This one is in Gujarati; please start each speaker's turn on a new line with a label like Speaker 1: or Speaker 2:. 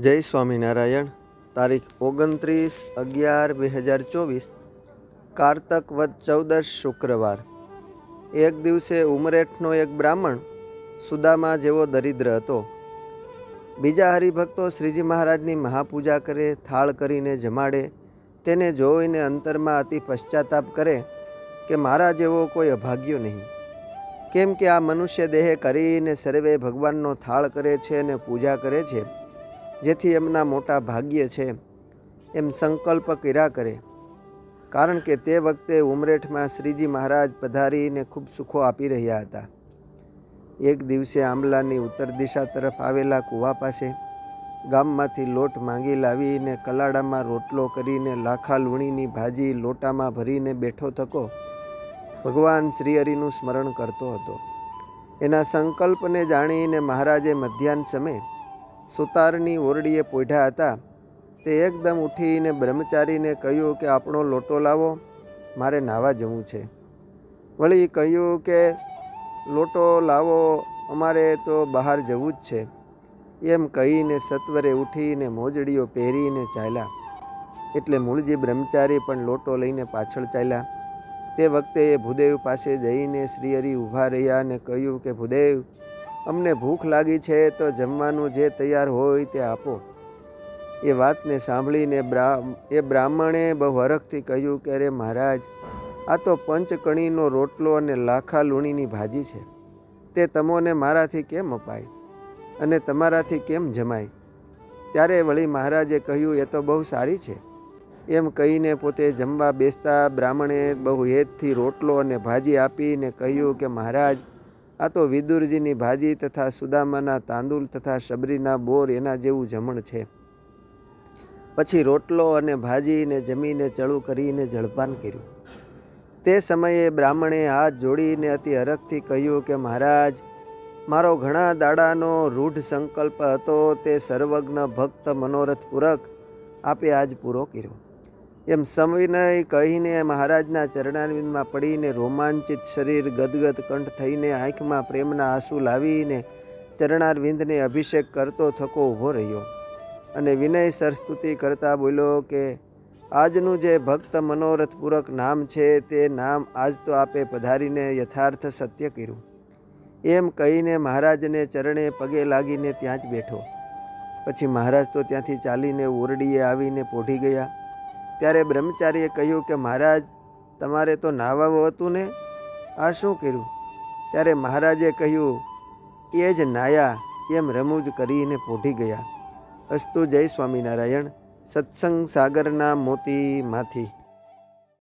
Speaker 1: જય સ્વામિનારાયણ. તારીખ ઓગણત્રીસ અગિયાર બે હજાર ચોવીસ, કારતક વદ ચૌદશ શુક્રવાર. એક દિવસે ઉમરેઠનો એક બ્રાહ્મણ સુદામા જેવો દરિદ્ર હતો. બીજા હરિભક્તો શ્રીજી મહારાજની મહાપૂજા કરે, થાળ કરીને જમાડે, તેને જોઈને અંતરમાં અતિ પશ્ચાતાપ કરે કે મારા જેવો કોઈ અભાગ્યો નહીં. કેમ કે આ મનુષ્ય દેહે કરીને સર્વે ભગવાનનો થાળ કરે છે અને પૂજા કરે છે. જેથી એમના મોટા ભાગ્ય છે, એમ સંકલ્પ કર્યા કરે. કારણ કે તે વખતે ઉમરેઠમાં શ્રીજી મહારાજ પધારીને ખૂબ સુખો આપી રહ્યા હતા. એક દિવસે આંબલાની ઉત્તર દિશા તરફ આવેલા કૂવા પાસે ગામમાંથી લોટ માંગી લાવીને કલાડામાં રોટલો કરીને લાખા લૂણીની ભાજી લોટામાં ભરીને બેઠો થકો ભગવાન શ્રીહરિનું સ્મરણ કરતો હતો. એના સંકલ્પને જાણીને મહારાજે મધ્યાહન સમયે સુતારની ઓરડીએ પોઢ્યા હતા. તે એકદમ ઉઠીને બ્રહ્મચારીને કહ્યું કે, આપણો લોટો લાવો, મારે નાહવા જવું છે. વળી કહ્યું કે, લોટો લાવો, અમારે તો બહાર જવું જ છે. એમ કહીને સત્વરે ઉઠીને મોજડીઓ પહેરીને ચાલ્યા. એટલે મૂળજી બ્રહ્મચારી પણ લોટો લઈને પાછળ ચાલ્યા. તે વખતે એ ભૂદેવ પાસે જઈને શ્રીહરિ ઊભા રહ્યા અને કહ્યું કે, ભૂદેવ અમને ભૂખ લાગી છે તો જમવાનું જે તૈયાર હોય તે આપો. એ વાતને સાંભળીને બ્રા એ બ્રાહ્મણે બહુ હરખથી કહ્યું કે, અરે મહારાજ, આ તો પંચકણીનો રોટલો અને લાખા લૂણીની ભાજી છે. તે તમોને મારાથી કેમ અપાય અને તમારાથી કેમ જમાય? ત્યારે વળી મહારાજે કહ્યું, એ તો બહુ સારી છે. એમ કહીને પોતે જમવા બેસતા બ્રાહ્મણે બહુ હેતથી રોટલો અને ભાજી આપીને કહ્યું કે, મહારાજ આ તો વિદુરજીની ભાજી તથા સુદામાના તાંદુલ તથા શબરીના બોર એના જેવું જમણ છે. પછી રોટલો અને ભાજીને જમીને ચળું કરીને જળપાન કર્યું. તે સમયે બ્રાહ્મણે હાથ જોડીને અતિ હરખથી કહ્યું કે, મહારાજ, મારો ઘણા દાડાનો રૂઢ સંકલ્પ હતો. તે સર્વજ્ઞ ભક્ત મનોરથ પૂરક આપે આજ પૂરો કર્યો. એમ સમવિનય કહીને મહારાજના ચરણારવિંદમાં પડીને રોમાંચિત શરીર ગદગદ કંઠ થઈને આંખમાં પ્રેમના આંસુ લાવીને ચરણારવિંદને અભિષેક કરતો થકો ઊભો રહ્યો અને વિનય સરસ્તુતિ કરતા બોલ્યો કે, આજનું જે ભક્ત મનોરથપૂર્વક નામ છે તે નામ આજ તો આપે પધારીને યથાર્થ સત્ય કર્યું. એમ કહીને મહારાજને ચરણે પગે લાગીને ત્યાં જ બેઠો. પછી મહારાજ તો ત્યાંથી ચાલીને ઓરડીએ આવીને પોઢી ગયા. ત્યારે બ્રહ્મચારીએ કહ્યું કે મહારાજ, તમારે તો નાવાવું હતું ને? આ શું કર્યું? ત્યારે મહારાજે કહ્યું, એ જ નાયા એમ રમૂજ કરીને પોઢી ગયા. અસ્તુ જય સ્વામિનારાયણ. સત્સંગ સાગરના મોતીમાંથી.